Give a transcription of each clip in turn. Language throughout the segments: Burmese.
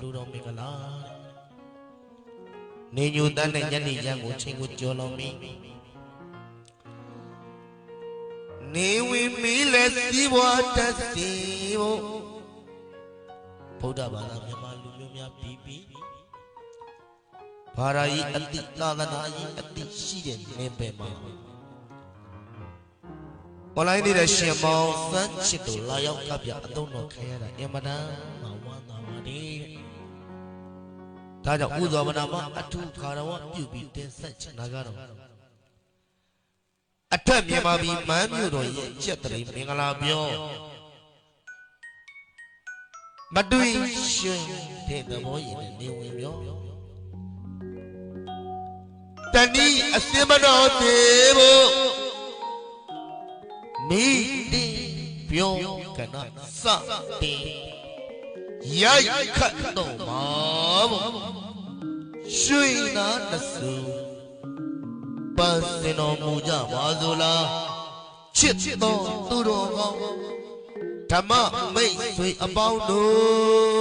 လူတော်မင်္ဂလာနေညူတန်းနဲ့ညနေချမ်းကိုချိန်ကိုကြော်လွန်ပြီနေဝင်မီလဲစီးပွားတက်စီဖို့ဗုဒ္ဓဘာသာမြန်မာလူမျိုးများပြီးပြီးဘာသာရေးအတိသာသနာရေးအတိရှိတဲ့နေပယ်မှာအွ န်လိုင်းနေတဲ့ရှင်မောင်စမ်းချစ်တို့လာရောက်ကပြအသုံးတော်ခံရတာအင်မတန်မှဝမ်းသာပါတယ်။ဒါကြောင့်ဥဇောမနာမအထုခါရဝပြုပြီးတင်ဆက်ချင်တာကတော့အထက်မြန်မာပြည်မန်းမြို့တော်ရဲ့ချက်တရိမင်္ဂလာပြောမတွေ့ရှင်တဲ့သဘောရည်နဲ့နေဝင်ပြောတဏီအစင်မတော်သေးဖို့ မိတိပြုံးကနစတင်ရိုက်ခတ်တော့မှာပေါ့ရွှေနာတဆူပန်းစင်တော်မူကြပါစို့လားချစ်တော်သူတော်ကောင်းဓမ္မမိတ်ဆွေအပေါင်းတို့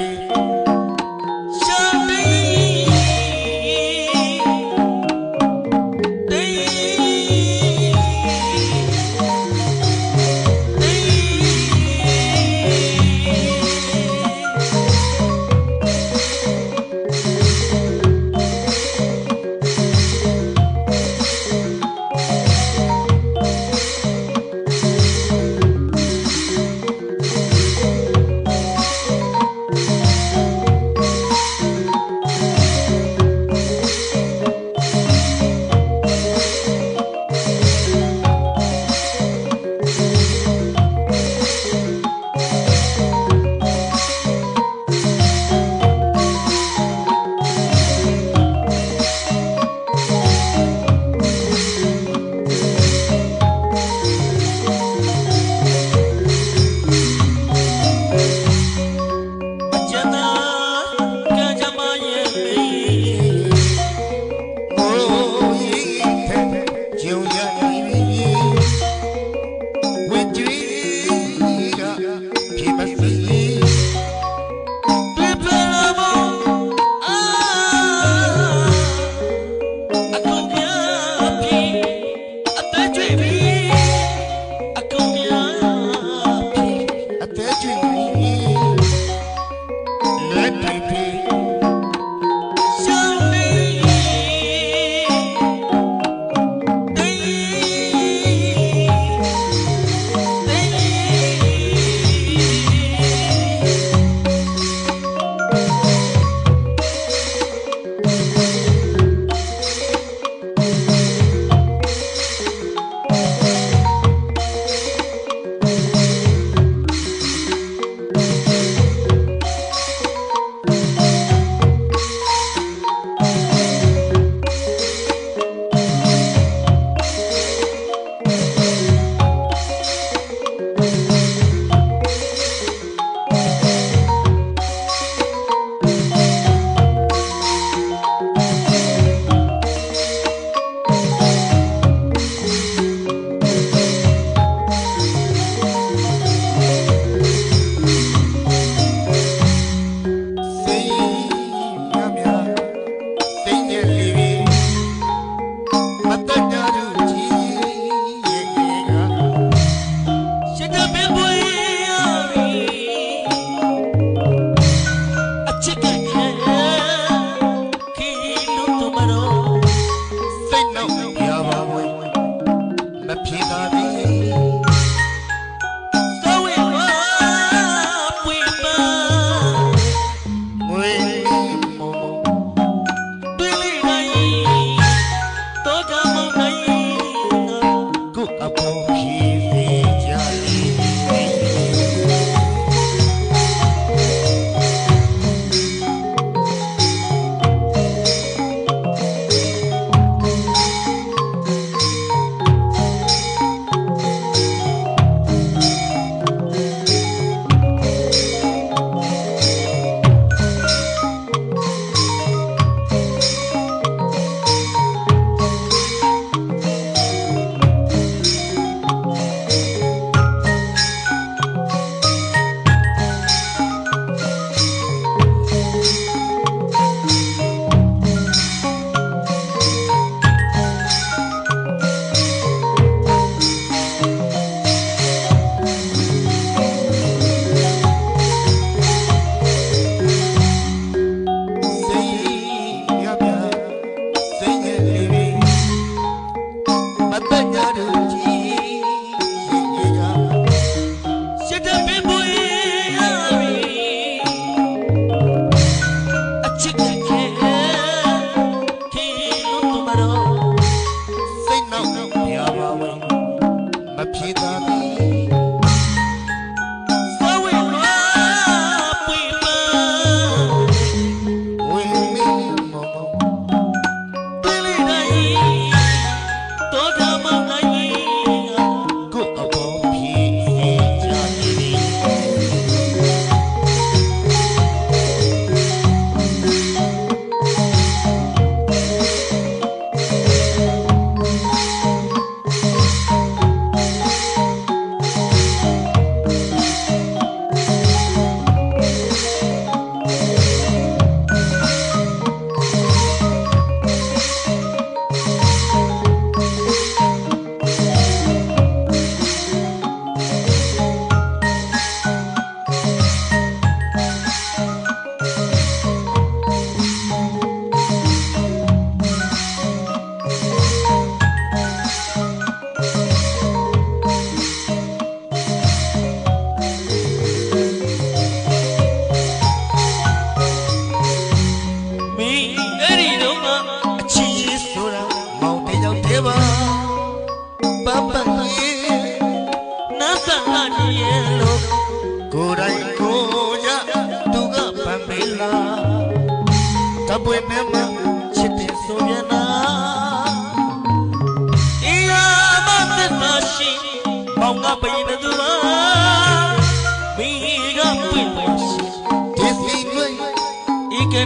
Thank you.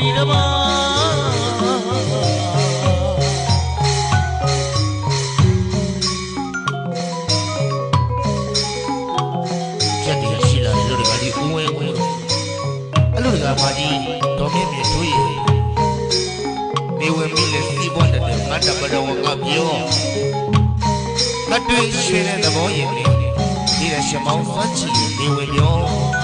ပြီတပါပါဒီတော်မြင့်မြေတို့ရေမေဝင်ပြီလေစီပွန်းတဲ့ငါတပတော်ကပြောငါတွေ့ရှင်တဲ့သဘောရင်လေဒီရရှမောင်းစွမ်းချီမေဝင်ပြော